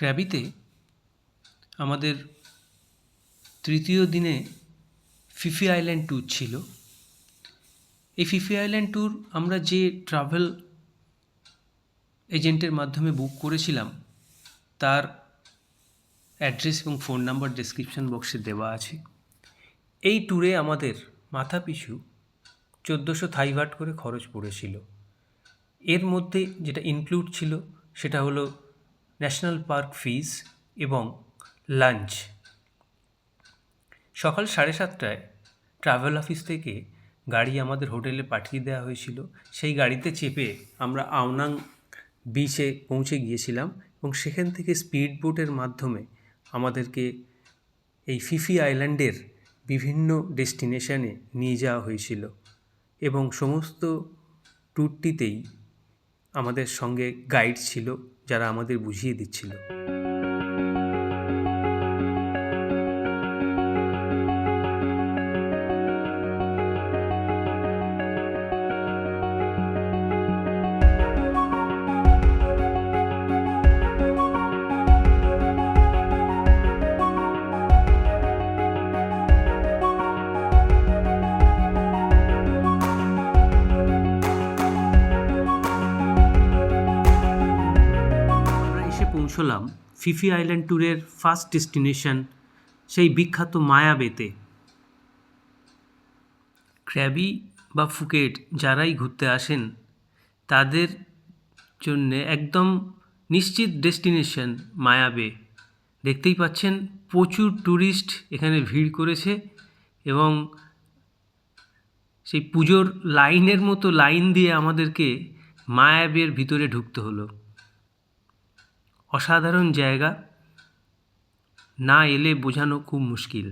ক্র্যাবিতে আমাদের তৃতীয় দিনে ফিফি আইল্যান্ড ট্যুর ছিল। এই ফিফি আইল্যান্ড ট্যুর আমরা যে ট্রাভেল এজেন্টের মাধ্যমে বুক করেছিলাম, তার অ্যাড্রেস এবং ফোন নাম্বার ডেসক্রিপশন বক্সে দেওয়া আছে। এই ট্যুরে আমাদের মাথা পিছু চোদ্দোশো থাইভাট করে খরচ পড়েছিল। এর মধ্যে যেটা ইনক্লুড ছিল, সেটা হলো ন্যাশনাল পার্ক ফিজ এবং লাঞ্চ। সকাল সাড়ে সাতটায় ট্রাভেল অফিস থেকে গাড়ি আমাদের হোটেলে পাঠিয়ে দেওয়া হয়েছিল। সেই গাড়িতে চেপে আমরা আওনাং বিচে পৌঁছে গিয়েছিলাম এবং সেখান থেকে স্পিড বোটের মাধ্যমে আমাদেরকে এই ফিফি আইল্যান্ডের বিভিন্ন ডেস্টিনেশনে নিয়ে যাওয়া হয়েছিল এবং সমস্ত ট্যুরটিতেই আমাদের সঙ্গে গাইড ছিল। যারা আমাদের বুঝিয়ে দিচ্ছিল। পৌঁছলাম ফিফি আইল্যান্ড ট্যুরের ফার্স্ট ডেস্টিনেশন, সেই বিখ্যাত মায়াবেতে। ক্র্যাবি বা ফুকেট যারাই ঘুরতে আসেন, তাদের জন্যে একদম নিশ্চিত ডেস্টিনেশন মায়াবে। দেখতেই পাচ্ছেন, প্রচুর ট্যুরিস্ট এখানে ভিড় করেছে এবং সেই পুজোর লাইনের মতো লাইন দিয়ে আমাদেরকে মায়াবের ভিতরে ঢুকতে হলো। অসাধারণ জায়গা না এলে বোঝানো খুব মুশকিল।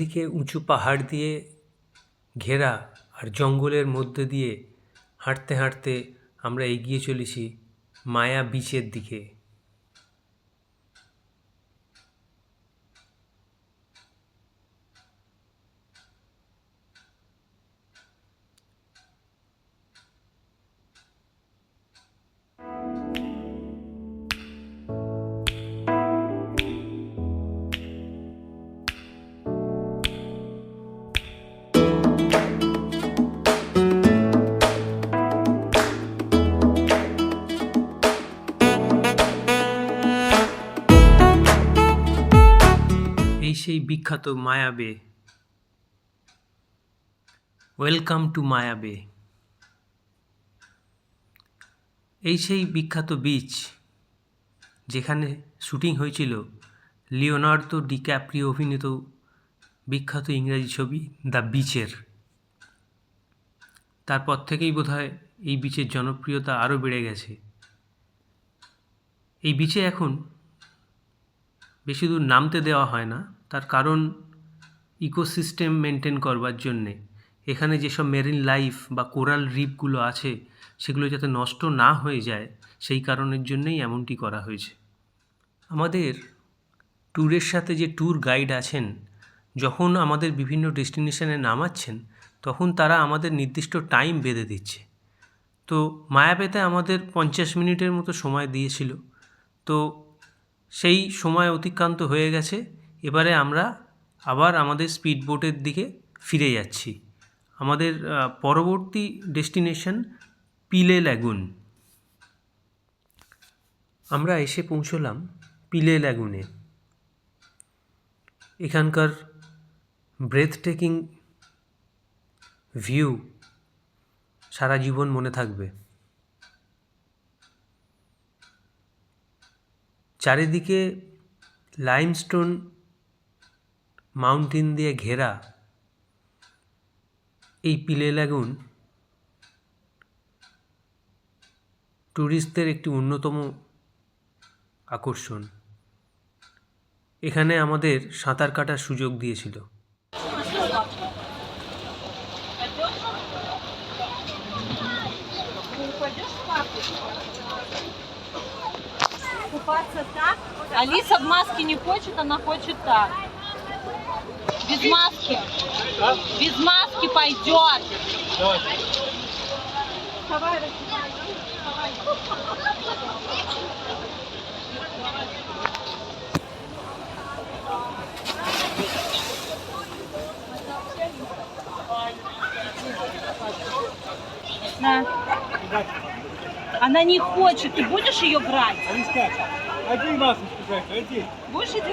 চারিদিকে উঁচু পাহাড় দিয়ে ঘেরা আর জঙ্গলের মধ্যে দিয়ে হাঁটতে হাঁটতে আমরা এগিয়ে চলেছি মায়া বিচের দিকে। বিখ্যাত মায়াবে। Welcome to মায়াবে। এই সেই বিখ্যাত বিচ যেখানে শুটিং হয়েছিল লিওনার্দো ডিক্যাপ্রিও অভিনীত বিখ্যাত ইংরাজি ছবি দ্য বিচের। তারপর থেকেই বোধহয় এই বিচের জনপ্রিয়তা আরও বেড়ে গেছে। এই বিচে এখন বেশি দূর নামতে দেওয়া হয় না। তার কারণ ইকোসিস্টেম মেনটেন করবার জন্যে। এখানে যেসব মেরিন লাইফ বা কোরাল রিফগুলো আছে, সেগুলো যাতে নষ্ট না হয়ে যায়, সেই কারণের জন্যেই এমনটি করা হয়েছে। আমাদের ট্যুরের সাথে যে ট্যুর গাইড আছেন, যখন আমাদের বিভিন্ন ডেস্টিনেশনে নামাচ্ছেন, তখন তারা আমাদের নির্দিষ্ট টাইম বেঁধে দিচ্ছে। তো মায়াবেতে আমাদের পঞ্চাশ মিনিটের মতো সময় দিয়েছিল। তো সেই সময় অতিক্রান্ত হয়ে গেছে। এবারে আমরা আবার আমাদের স্পিড বোটের দিকে ফিরে যাচ্ছি। আমাদের পরবর্তী ডেস্টিনেশন পিলে ল্যাগুন। আমরা এসে পৌঁছলাম পিলে ল্যাগুনে। এখানকার ব্রেথ টেকিং ভিউ সারা জীবন মনে থাকবে। চারিদিকে লাইমস্টোন মাউন্টেন দিয়ে ঘেরা এই পিলে লাগুন ট্যুরিস্টদের একটি অন্যতম আকর্ষণ এখানে আমাদের সাঁতার কাটার সুযোগ দিয়েছিল Купаться так. Алиса в маске не хочет, она хочет так. Без маски. Без маски пойдет. На. Она не хочет. Ты будешь ее брать? Одень масочку, одень. Будешь идти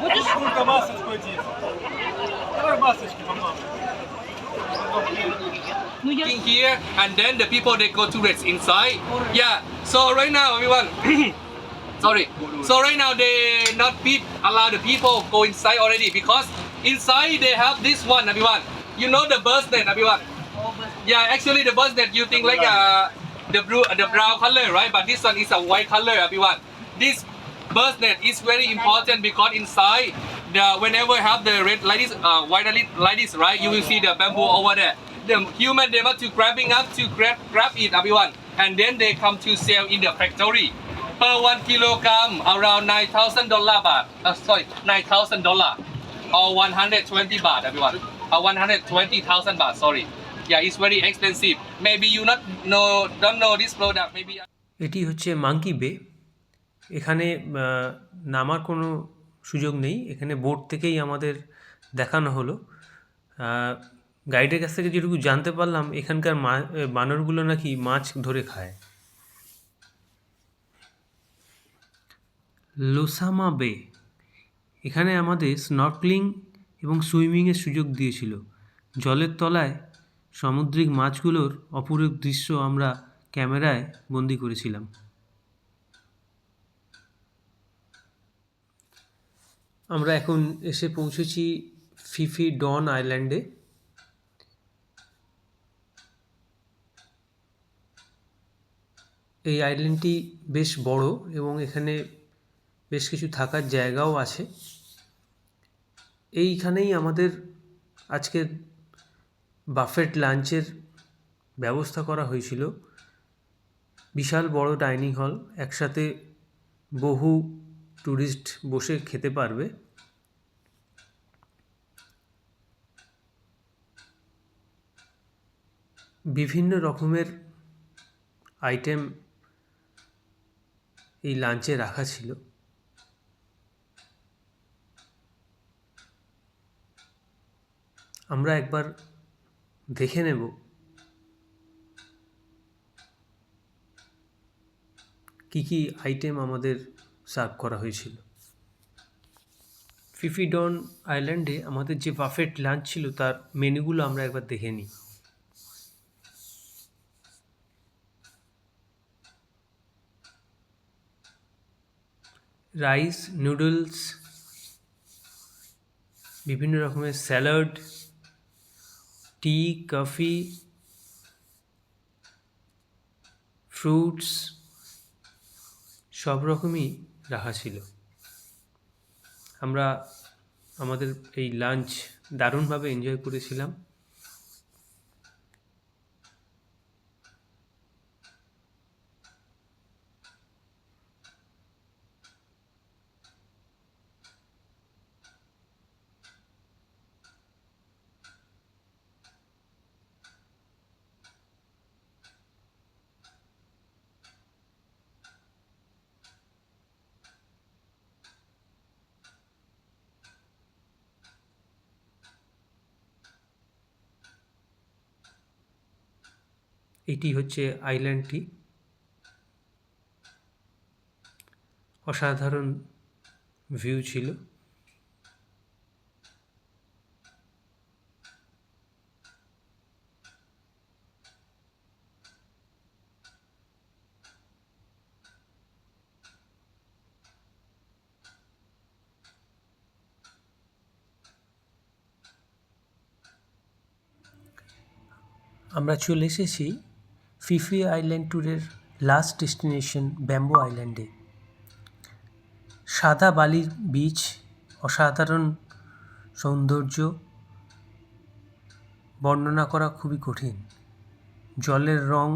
Будешь маски? Будешь? Только масочку одень. Давай масочки помогу. Ну я... in here and then the people they go to rest inside yeah so right now everyone sorry so right now they not pe- allow the people go inside already because inside they have this one everyone you know the burst net everyone yeah actually the burst net you think like uh, the blue the brown color right but this one is a white color everyone this burst net is very important because inside the whenever have the red like this uh, white like like this right you will see the bamboo over there the human they want to grabbing up to grab grab it everyone and then they come to sell in the factory per one kilogram around 9000 dollar baht uh, sorry 9000 dollar or 120 baht everyone or 120000 baht sorry yeah it's very expensive maybe you not know don't know this product maybe এটি হচ্ছে monkey বে এখানে নামার কোনো সুযোগ নেই। এখানে boat থেকেই আমাদের দেখানো হলো। গাইডের কাছ থেকে যেটুকু জানতে পারলাম, এখানকার বানরগুলো নাকি মাছ ধরে খায়। লোসামা বে এখানে আমাদের স্নর্কলিং এবং সুইমিংয়ের সুযোগ দিয়েছিল। জলের তলায় সামুদ্রিক মাছগুলোর অপরূপ দৃশ্য আমরা ক্যামেরায় বন্দি করেছিলাম। আমরা এখন এসে পৌঁছেছি ফিফি ডন আইল্যান্ডে। এই আইল্যান্ডটি বেশ বড় এবং এখানে বেশ কিছু থাকার জায়গাও আছে। এইখানেই আমাদের আজকের বাফেট লাঞ্চের ব্যবস্থা করা হয়েছিল। বিশাল বড় ডাইনিং হল, একসাথে বহু ট্যুরিস্ট বসে খেতে পারবে। বিভিন্ন রকমের আইটেম এই লাঞ্চে রাখা ছিল। আমরা একবার দেখে নেব। কী কী আইটেম আমাদের সার্ভ করা হয়েছিল। ফিফিডন আইল্যান্ডে আমাদের যে বাফেট লাঞ্চ ছিল, তার মেনুগুলো আমরা একবার দেখে নিই। রাইস নুডলস বিভিন্ন রকমের স্যালাড টি কফি ফ্রুটস সব রকমই রাখা ছিল। আমরা আমাদের এই লাঞ্চ দারুণভাবে এনজয় করেছিলাম। এটি হচ্ছে আইল্যান্ডটি অসাধারণ ভিউ ছিল। আমরা চলে এসেছি ফিফি আইল্যান্ড ট্যুরের লাস্ট ডেস্টিনেশন ব্যাম্বো আইল্যান্ডে। সাদা বালির বীচ, অসাধারণ সৌন্দর্য, বর্ণনা করা খুবই কঠিন। জলের রং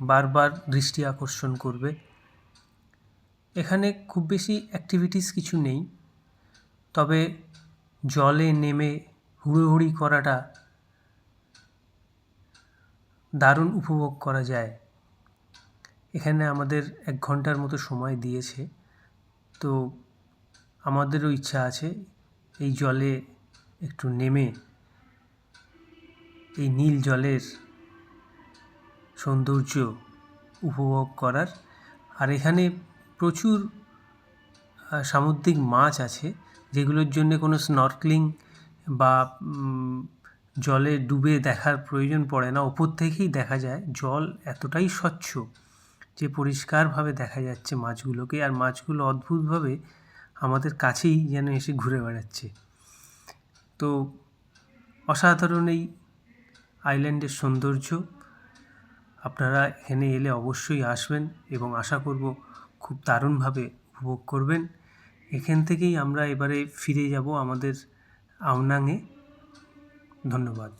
বারবার দৃষ্টি আকর্ষণ করবে। এখানে খুব বেশি অ্যাক্টিভিটিস কিছু নেই, তবে জলে নেমে হুড়োহুড়ি করাটা দারুণ উপভোগ করা যায়। এখানে আমাদের এক ঘণ্টার মতো সময় দিয়েছে। তো আমাদেরও ইচ্ছা আছে এই জলে একটু নেমে এই নীল জলের সৌন্দর্য উপভোগ করার। আর এখানে প্রচুর সামুদ্রিক মাছ আছে যেগুলোর জন্য কোনো স্নর্কলিং বা জলে ডুবে দেখার প্রয়োজন পড়ে না। ওপর থেকেই দেখা যায় জল এতটাই স্বচ্ছ যে পরিষ্কারভাবে দেখা যাচ্ছে মাছগুলোকে। আর মাছগুলো অদ্ভুতভাবে আমাদের কাছেই যেন এসে ঘুরে বেড়াচ্ছে। তো অসাধারণ এই আইল্যান্ডের সৌন্দর্য। আপনারা এখানে এলে অবশ্যই আসবেন এবং আশা করব খুব দারুণভাবে উপভোগ করবেন। এখান থেকেই আমরা এবারে ফিরে যাব আমাদের আওনাংয়ে ধন্যবাদ।